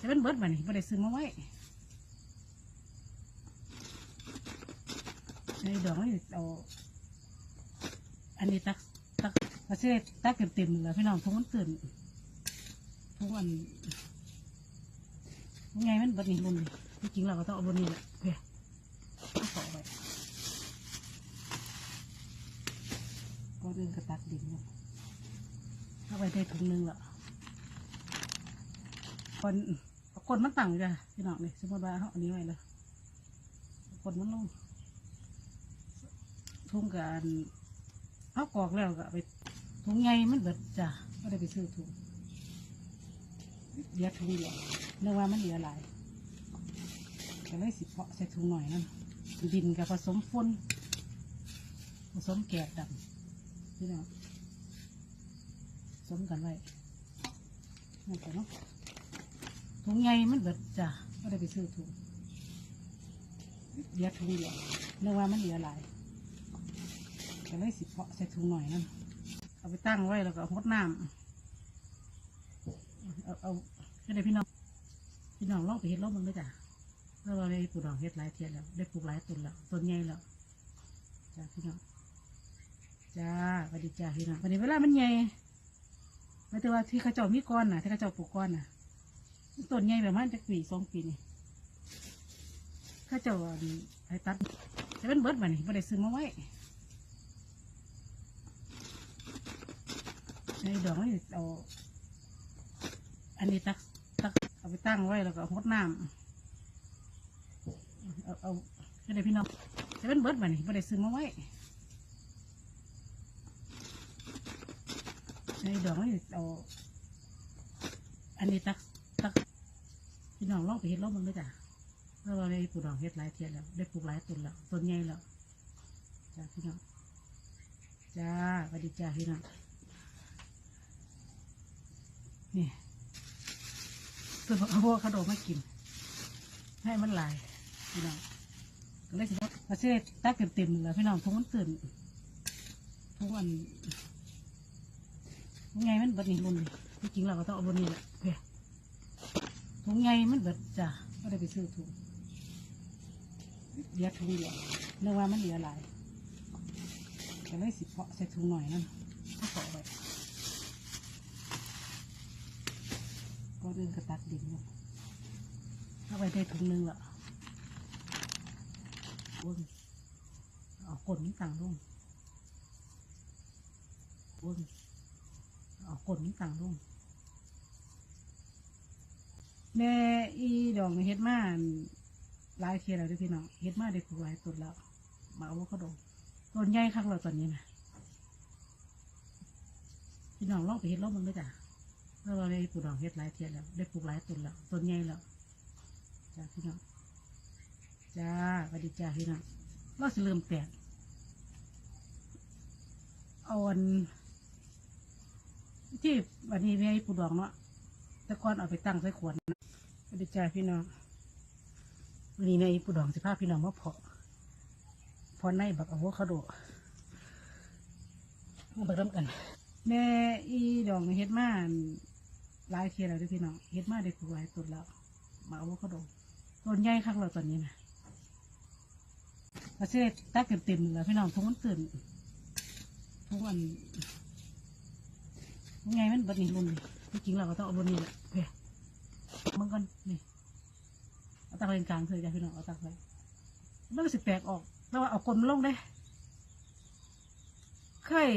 จะเป็นเบิร์ดมานี่ไม่ได้ซื้อมาไว้ในดอกนี่เอาอันนี้ตักตักประเทศตักเต็มๆเลยพี่น้องทุกมันตื่นทุกวันไงมันเบิดนี่รุ่นนี่จริงเราก็ต้องเอาบนนี้แหละเพื่อเอาขอไว้ก็เดินกระตักดินอยู่เอาไปได้ถุงนึงละคนเอา คนมันตั้งอยู่จ้ะพี่น้องนี่สมมติว่าเขาอันนี้ไว้เลยคนมันลงทุ่งกันเอากอกแล้วก็ไปถุงใหญ่มันเบิดจ้ะไม่ได้ไปซื้อถุงเหลือถุงเดียวนึกว่ามันเหลือหลายก็เลยสิเพาะใส่ถุงหน่อยนั่นดินกับผสมฝุ่นผสมแกบดำพี่น้องผสมกันไว้นั่นแต่เนาะ ถุงใหญ่มันเบิดจ้ะไม่ได้ไปซื้อถุงเหลือถุงเดียวนึกว่ามันเหลือหลายก็เลยสิเพาะใส่ถุงหน่อยนั่นเอาไปตั้งไว้แล้วก็หดน้ำเอาเอาให้ได้พี่น้องพี่น้องลองไปเห็ดลองมันด้วยจ้ะแล้วเราได้ปลูกดอกเห็ดหลายเทียนแล้ว ได้ปลูกหลายต้นแล้วต้นใหญ่แล้วจ้าพี่น้องจ้าสวัสดีจ้าพี่น้องวันนี้เวลามันใหญ่ไม่แต่ว่าที่เขาเจ้ามีก้อนน่ะที่เขาเจ้าปลูกก้อนน่ะ ต้นใหญ่แบบมันจะปีสองปีนี่ถ้าเจ้าอันไอ้ตัดจะเป็นเบิร์ดมานี่ไม่ได้ซื้อมาไว้ในดอกนี่เอา อันนี้ตักตักเอาไปตั้งไว้แล้วก็หดน้ำเอาเอาให้ได้พี่น้องจะเป็นเบิร์ดมานี่ไม่ได้ซื้อมาไว้ในดอกนี่เอา อันนี้ตัก พี่น้องลองไปเห็ดลองมันด้วยจ้ะแล้วเราได้ปลูกดอกเห็ดหลายเทียนแล้ว ได้ปลูกหลายต้นแล้วต้นใหญ่แล้วจ้าพี่น้องจ้าสวัสดีจ้าพี่น้องนี่ตัวเอาพวกขนมมากิน ให้มันหลายพี่น้องก็เลยสิว่าประเทศตักเต็มๆเลยพี่น้องทุกมันตื่นทุกวันไงมันบัดนี่รุ่นนี่ที่จริงเราก็ต้องเอาบนนี้แหละเพื่อ ถุงใหญ่มันเบิดจ้ะไม่ได้ไปซื้อถุงเหลือถุงเดียวนึกว่ามันเหลือหลายก็เลยสิเพาะใส่ถุงหน่อยนั่นเอาขอไว้ก็เดินกระตักดินอยู่เอาไปได้ถุงนึงละวนเอาคนมันต่างลงวนเอาคนมันต่างลง แม่อีดอกเฮ็ดมาอั่นหลายเทียแล้วเด้อพี่น้องเฮ็ดมาได้ปลูกหลายต้นแล้วมาเอาเขาดงต้นใหญ่คักแล้วตอนนี้นะพี่น้องลองไปเฮ็ดลองมันด้วยจ้ะแล้วเราได้ปลูกดอกเฮ็ดหลายเทียแล้ว ได้ปลูกหลายต้นแล้วต้นใหญ่แล้วจ้าพี่น้องจ้าสวัสดีจ้าพี่น้องเราสิเริ่มแตกเอาอันที่วันนี้แม่ปลูกดอกเนาะ แต่ก่อนเอาไปตั้งใส่ขวดนะสวัสดีจ้าพี่น้องวันนี้ในปูดองสิพาพพี่น้องมาเพาะพอในบักอะโวคาโดมาไปร่มกัน แม่อีดองเฮ็ดมาหลายเทียแล้วด้วยพี่น้องเฮ็ดมาได้ปลูกหลายต้นแล้วมาอะโวคาโดต้นใหญ่คักแล้วตอนนี้นะประเทศตักเต็มๆแล้วพี่น้องทุกมันตื่นทุกวันไงมันบัดนี่รุ่น ที่จริงเราก็ต้องเอาบนนี้แหละเพื่อมันกันนี่เอาตักเลนกลางเถอจ้ะพี่น้องเอาตักไว้แล้วก็สิแตกออกแล้วว่าเอากลมลงได้เคย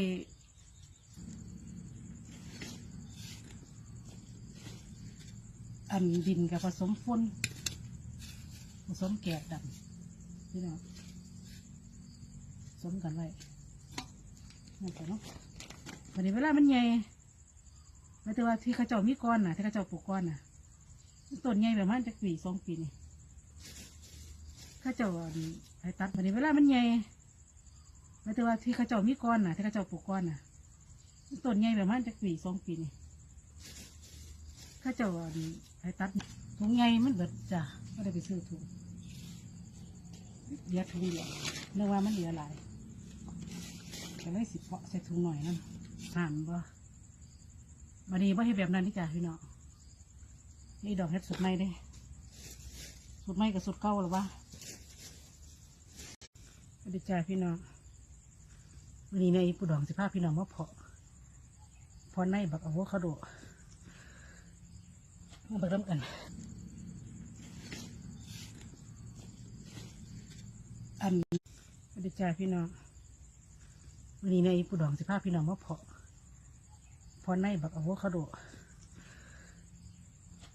อันดินกับผสมฝุ่นผสมแกบดำพี่น้องผสมกันไว้นั่นแต่เนาะวันนี้เวลามันใหญ่ ไม่แต่ว่าที่เขาเจ้ามีก้อนน่ะที่เขาเจ้าปลูกก้อนน่ะต้นใหญ่แบบมันจะปีสองปีนี่เขาเจ้าให้ตัดวันนี้เวลามันใหญ่ไม่แต่ว่าที่เขาเจ้ามีก้อนน่ะที่เขาเจ้าปลูกก้อนน่ะต้นใหญ่แบบมันจะปีสองปีนี่เขาเจ้าให้ตัดถุงใหญ่มันเบิดจ้ะไม่ได้ไปซื้อถุงเหลือถุงเดียวนึกว่ามันเหลือหลายก็เลยสิเพาะใส่ถุงหน่อยนั่นห่านบ่ วันนี้ว่าให้แบบนั้นนี่จ้ะพี่น้องนี่ดอกเฮ็ดสุดใหม่เด้สุดใหม่กับสุดเก่าหรือวะสวัสดีจ้าพี่น้องวันนี้ในปูดองสิพาพพี่น้องมาเพาะพอในบักอะโวคาโดมาไปเริ่มกันอันสวัสดีจ้าพี่น้องวันนี้ในปูดองสิพาพพี่น้องมาเพาะ พอในบักอะโวคาโด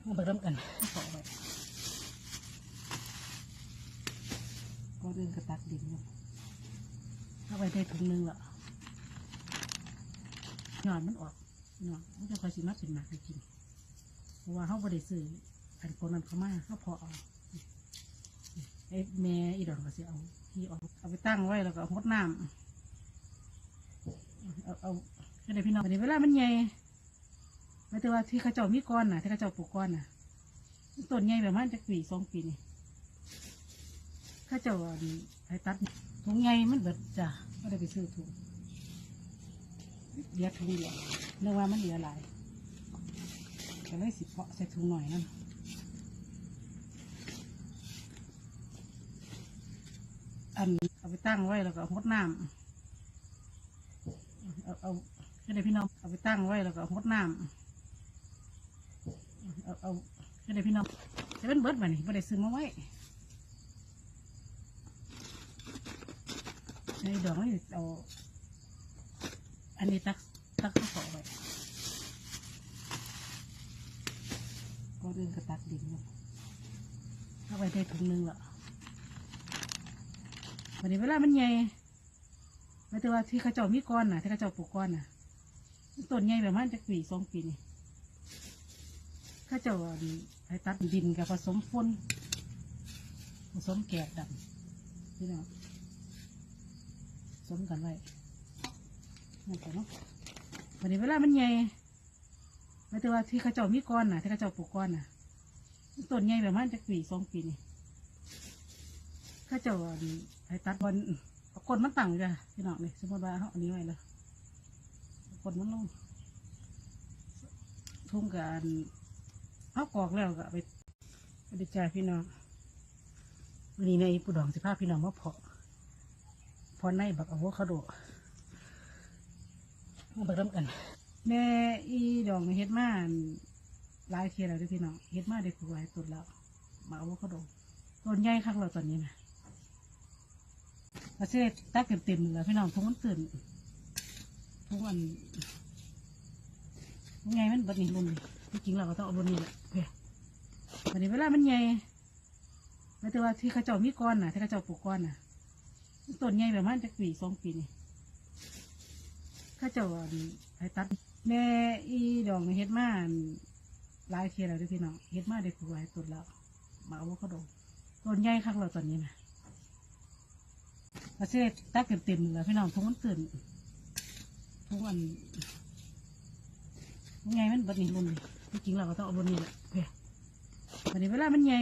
มาไปเริ่มกันเพาะไว้ก็เรื่องกระตักดินอยู่เอาไปได้ถุงนึงละหยอดมันออกหยอดมันจะคอยสิมาเป็นหนักไปกินเพราะว่าเขาบริสุทธิ์อันคนนั้นเขามาเขาพอเอาไอ้แม่อีดอนก็สิเอาที่ออกเอาไปตั้งไว้แล้วก็เอาหดน้ำเอาเอา ให้ได้พี่น้องอันนี้เวลามันใหญ่ไม่แต่ว่าที่เขาเจ้ามีก้อนน่ะที่เขาเจ้าปลูกก้อนน่ะต้นใหญ่แบบมันจะปีสองปีนี่เขาเจ้าอันไปตัดถุงใหญ่มันเบิดจ้ะก็ได้ไปซื้อถุงเหลือถุงเดียวเนื่องว่ามันเหลือหลายก็เลยสิเพาะใส่ถุงหน่อยนั่นอันเอาไปตั้งไว้แล้วก็เอาหดน้ำเอาเอา ให้ได้พี่น้องเอาไปตั้งไว้แล้วก็หดน้ำเอาเอาให้ได้พี่น้องแต่เป็นเบิร์ดมานี่ไม่ได้ซื้อมาไว้ในดอกนี่เอาอันนี้ตักตักข้าวขอไว้ก็เรื่องกระตักดินอยู่เอาไปได้ถุงนึงละวันนี้เวลามันใหญ่ไม่แต่ว่าที่เขาเจ้ามีก้อนน่ะที่เขาเจ้าปลูกก้อนน่ะ ต้นใหญ่แบบมันจะปีสองปีนี่เขาเจ้าอันไปตัดดินกับผสมฝนผสมแกะดำพี่น้องผสมกันไว้นั่นแต่เนาะวันนี้เวลามันใหญ่ไม่แต่ว่าที่เขาเจ้ามีก้อนน่ะที่เขาเจ้าปลูกก้อนน่ะต้นใหญ่แบบมันจะปีสองปีนี่เขาเจ้าอันไปตัดบอลก้นมันตั้งจ้ะพี่น้องนี่สมมติว่าเขาอันนี้ไว้เลย เอาก้นมันลงทุ่งกันเขากอกแล้วก็ไปไปดีใจพี่น้องวันนี้ในปูดองสิพาพพี่น้องมาเพาะเพอในบักอะโวคาโดมาเริ่มกัน แม่อีดองเฮ็ดมาอั่นหลายเทียแล้วด้อพี่น้องเฮ็ดมาได้ปลูกหลายต้นแล้วมาอาเขาโดต้นใหญ่คักแล้วตอนนี้นะประเทศตักเต็มๆแล้วพี่น้องทุกมันตื่น ทุกอันไงมันบัดนี้รุ่นนี้ที่จริงเราก็ต้องเอารุ่นนี้แหละเพื่อวันนี้เวลามันใหญ่ไม่แต่ว่าที่เขาเจ้ามีก้อนน่ะที่เขาเจ้าปลูกก้อนน่ะต้นใหญ่แบบมันจะปีสองปีนี่เข้าเจ้าอันไปตัด แม่อีดองเฮ็ดมาอั่นหลายเทียแล้วด้อพี่น้องเฮ็ดมาได้ปลูกหลายต้นแล้วมาเอาเขาดงต้นใหญ่คักแล้วตอนนี้นะประเทศตักเต็มๆแล้วพี่น้องทุกมันตื่น ทุกอันไงมันบัดนี้รุ่นนี้ที่จริงเราก็ต้องเอารุ่นนี้แหละเพื่อวันนี้เวลามันใหญ่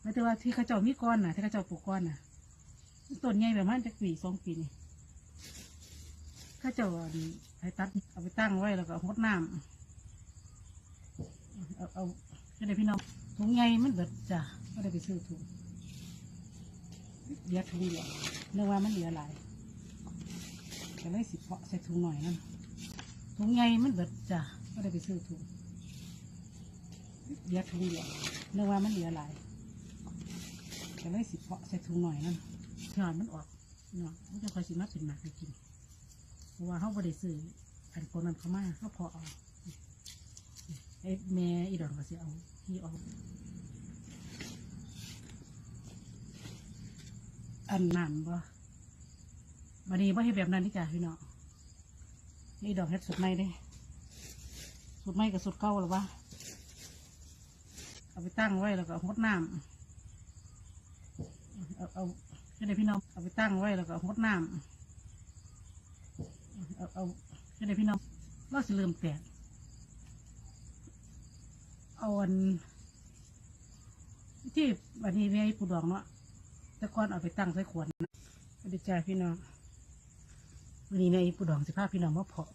ไม่แต่ว่าที่เขาเจ้ามีก้อนน่ะที่เขาเจ้าปลูกก้อนน่ะต้นใหญ่แบบมันจะปีสองปีนี่เข้าเจ้าไปตัดเอาไปตั้งไว้แล้วก็หดน้ำเอาเอาให้ได้พี่น้องถุงใหญ่มันเบิดจ้ะก็ได้ไปซื้อถุงเหลือถุงเดียวเนื่องว่ามันเหลือหลาย ก็เลยสิเพาะใส่ถุงหน่อยนั่นถุงใหญ่มันเบิดจ้ะก็ได้ไปซื้อถุงเหลือถุงเดียวเนื่องว่ามันเหลือหลายก็เลยสิเพาะใส่ถุงหน่อยนั่นหยอดมันออกเนาะมันจะคอยสิมาเป็นหนักไปกินเพราะว่าเขาบริสุทธิ์อันคนนั้นเขามาเขาพอเอาไอ้แม่อีดอนก็สิเอาที่เอาอันนั้นบ่ วันนี้บ่ให้แบบนั้นนี่จ้ะพี่น้องนี่ดอกเฮ็ดสุดใหม่เด้สุดใหม่กับสุดเก่าหรือวะเอาไปตั้งไว้แล้วก็หดน้ำเอาเอาให้ได้พี่น้องเอาไปตั้งไว้แล้วก็หดน้ำเอาเอาให้ได้พี่น้องเราสิเริ่มแตกเอาอันที่วันนี้แม่ปูดองเนาะแต่ก่อนเอาไปตั้งใส่ขวดนะดีใจพี่น้อง วันนี้ในปูดองสิภาพพี่น้องมาเพาะ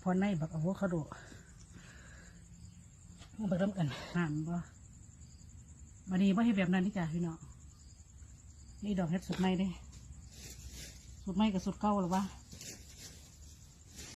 เพอในแบบอะโวคาโดมาเบิ่งน้ำกันหามบ่วันนี้บ่ให้แบบนั้นนี่จ้ะพี่น้องนี่ดอกเห็ดสุดใหม่เด้สุดใหม่กับสุดเก่าหรือวะ